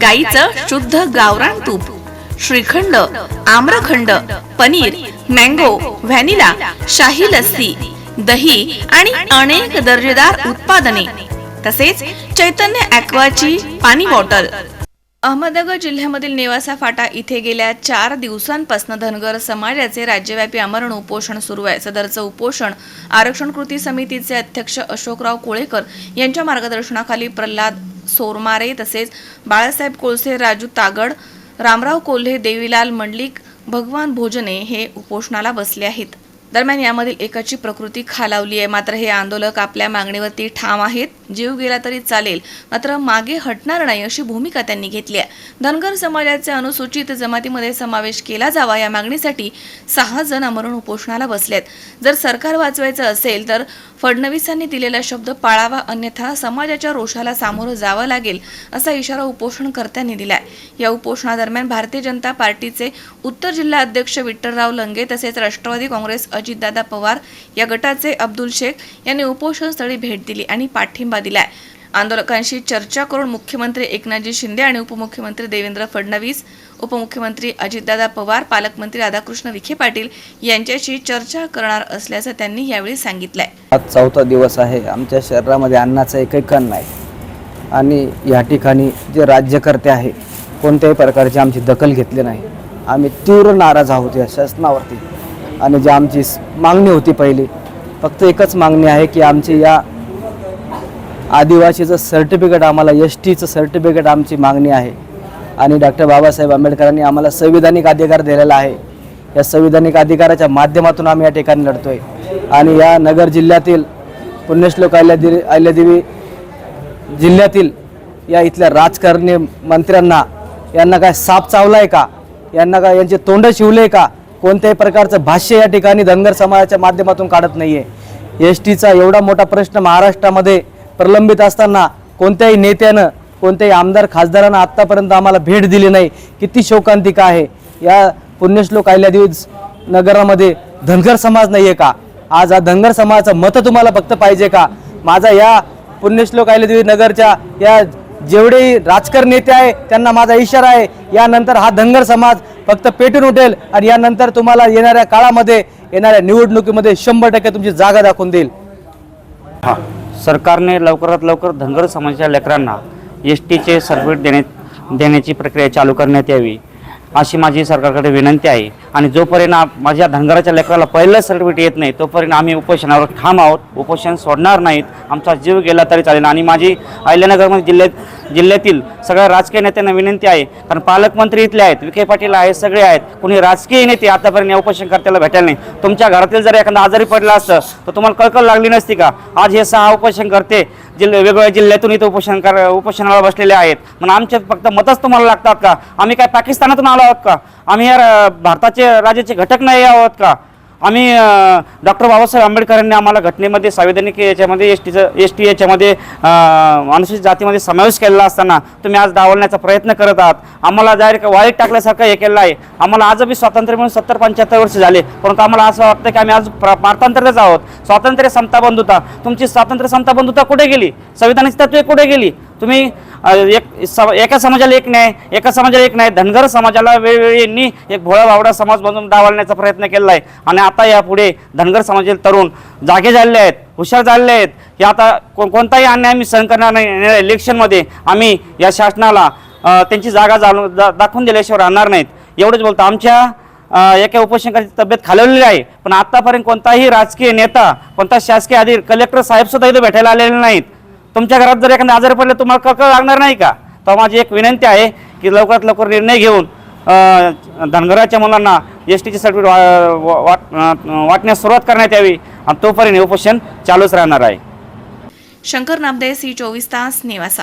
गाईचं शुद्ध गावरान तूप श्रीखंड आम्रखंड पनीर मँगो व्हॅनिला शाही लस्सी दही आणि अनेक दर्जेदार उत्पादने. तसेच चैतन्य ॲक्वाची पाणी बॉटल. अहमदनगर जिल्ह्यामधील नेवासा फाटा इथे गेल्या चार दिवसांपासून धनगर समाजाचे राज्यव्यापी आमरण उपोषण सुरू आहे. सदरचं उपोषण आरक्षण कृती समितीचे अध्यक्ष अशोकराव कोळेकर यांच्या मार्गदर्शनाखाली प्रल्हाद सोरमारे तसेच बाळासाहेब कोळसे राजू तागड रामराव कोल्हे देवीलाल मंडलिक भगवान भोजने हे उपोषणाला बसले आहेत. दरम्यान यामधील एकाची प्रकृती खालावली आहे. मात्र हे आंदोलक आपल्या मागणीवरती ठाम आहेत. जीव गेला तरी चालेल. मात्र मागे हटणार नाही अशी भूमिका त्यांनी घेतली आहे. धनगर समाजाचे अनुसूचित जमातीमध्ये समावेश केला जावा या मागणीसाठी सहा जण आमरण उपोषणाला बसलेत. जर सरकार वाचवायचं असेल तर फडणवीसांनी दिलेला शब्द पाळावा अन्यथा समाजाच्या रोषाला सामोरं जावं लागेल असा इशारा उपोषणकर्त्यांनी दिलाय. या उपोषणादरम्यान भारतीय जनता पार्टीचे उत्तर जिल्हा अध्यक्ष विठ्ठलराव लंगे तसेच राष्ट्रवादी काँग्रेस अजितदादा पवार या गटाचे अब्दुल शेख यांनी उपोषणस्थळी भेट दिली आणि पाठिंबा दिलाय. आंदोलकांशी चर्चा करून मुख्यमंत्री एकनाथजी शिंदे आणि उपमुख्यमंत्री देवेंद्र फडणवीस उपमुख्यमंत्री अजितदादा पवार पालकमंत्री राधाकृष्ण विखे पाटील यांच्याशी चर्चा करणार असल्याचं त्यांनी यावेळी सांगितलंय. आज चौथा दिवस आहे. आमच्या शरीरामध्ये अन्नाचा एकही कण नाही. आणि या ठिकाणी जे राज्यकर्ते आहे कोणत्याही प्रकारची आमची दखल घेतली नाही. आम्ही तीव्र नाराज आहोत या शासनावरती. आणि जी आमची मागणी होती पहिली फक्त एकच मागणी आहे की आमची या आदिवासीचं सर्टिफिकेट आम्हाला एस टीचं सर्टिफिकेट आमची मागणी आहे. आणि डॉक्टर बाबासाहेब आंबेडकरांनी आम्हाला संविधानिक अधिकार दिलेला आहे. या संविधानिक अधिकाराच्या माध्यमातून आम्ही या ठिकाणी लढतो आहे आणि या नगर जिल्ह्यातील पुण्यश्लोक अहिल्यादेवी अहिल्यादेवी जिल्ह्यातील या इथल्या राजकारणी मंत्र्यांना यांना काय साप चावला आहे का? यांना काय यांचे तोंड शिवले का? कोणत्याही प्रकारचं भाष्य या ठिकाणी धनगर समाजाच्या माध्यमातून काढत नाही आहे एस टीचा एवढा मोठा प्रश्न महाराष्ट्रामध्ये प्रलंबित असताना कोणत्याही नेत्यानं कोणत्याही आमदार खासदारानं आत्तापर्यंत आम्हाला भेट दिली नाही. किती शोकांतिका आहे. या पुण्यश्लोक अहिल्यादेवी नगरामध्ये धनगर समाज नाही आहे का? आज हा धनगर समाजाचं मतं तुम्हाला फक्त पाहिजे का? माझा या पुण्यश्लोक अहिल्यादेवी नगरच्या या जेवढे राजकार नेते आहे त्यांना माझा इशारा आहे. यानंतर हा धनगर समाज फक्त पेटून उठेल आणि यानंतर तुम्हाला येणाऱ्या काळामध्ये येणाऱ्या निवडणुकीमध्ये शंभर टक्के तुमची जागा दाखवून देईल. हां. सरकारने लवकरात लवकर धनगर समाजाच्या लेकरांना एस टीचे सर्टिफिकेट देण्यात देण्याची प्रक्रिया चालू करण्यात यावी अशी माझी सरकारकडे विनंती आहे. आणि जोपर्यंत माझ्या धनगराच्या लेकराला पहिलं सर्टिफिकेट येत नाही तोपर्यंत आम्ही उपोषणावर ठाम आहोत. उपोषण सोडणार नाहीत. आमचा जीव गेला तरी चालेल. आणि माझी अहिल्यानगरमध्ये जिल्ह्यात जिल्ह्यातील सगळ्या राजकीय नेत्यांना विनंती आहे कारण पालकमंत्री इथले आहेत विखे पाटील आहेत सगळे आहेत. कुणी राजकीय नेते आतापर्यंत या उपोषणकर्त्याला भेटायला नाही. तुमच्या घरातील जर एखादा आजारी पडला असतं तर तुम्हाला कळकळ लागली नसती का? आज हे सहा उपोषणकर्ते जिल्हे वेगवेगळ्या जिल्ह्यातून इथं उपोषण कर उपोषणाला बसलेले आहेत. मग आमचे फक्त मतच तुम्हाला लागतात का? आम्ही काय पाकिस्तानातून आलो आहोत का? आम्ही या भारताचे भारताचे राज्याचे घटक नाही आहोत का? आम्ही डॉक्टर बाबासाहेब आंबेडकरांनी आम्हाला घटनेमध्ये संवैधानिक याच्यामध्ये एस टीचं एस टी याच्यामध्ये अनुसूचित जातीमध्ये समावेश केलेला असताना तुम्ही आज डावलण्याचा प्रयत्न करत आहात. आम्हाला डायरेक्ट वाईट टाकल्यासारखं हे केलं आहे. आम्हाला आज स्वातंत्र्य म्हणून सत्तर पंच्याहत्तर वर्ष झाले परंतु आम्हाला असं वाटतं की आम्ही आज प्र- पारतंत्र्यच आहोत. स्वातंत्र्य समता बंधुता. तुमची स्वातंत्र्य समता बंधुता कुठे गेली? संविधानाची तत्वे कुठे गेली? तुम्ही एक सम- एका समाजाला एक न्याय एका समाजाला एक न्याय धनगर समाजाला वेळोवेळींनी यांनी एक भोळा भावडा समाज बनवून डावलण्याचा प्रयत्न केला आहे आणि आता यापुढे धनगर समाजातील तरुण जागे झालेले आहेत हुशार झालेले आहेत. की आता को कोणताही अन्याय आम्ही सहन करणार नाही. इलेक्शनमध्ये आम्ही या शासनाला त्यांची जागा जाणून दा- दाखवून दिल्याशिवाय राहणार नाहीत. एवढंच बोलतो. आमच्या एका उपोषणकाची तब्येत खालवलेली आहे. पण आतापर्यंत कोणताही राजकीय नेता कोणता शासकीय अधिकारी कलेक्टर साहेबसुद्धा इथं इथे भेटायला आलेले नाहीत. तुमच्या घरात जर एखादा आजार पडलं तुम्हाला कळकळ लागणार नाही का? तर माझी एक विनंती आहे की लवकरात लवकर निर्णय घेऊन धनगराच्या मुलांना एस टीची सर्टिफिकेट वा वाट वाटण्यास सुरुवात करण्यात यावी आणि तोपर्यंत उपोषण चालूच राहणार आहे. शंकर नामदे सी चोवीस तास नेवासा.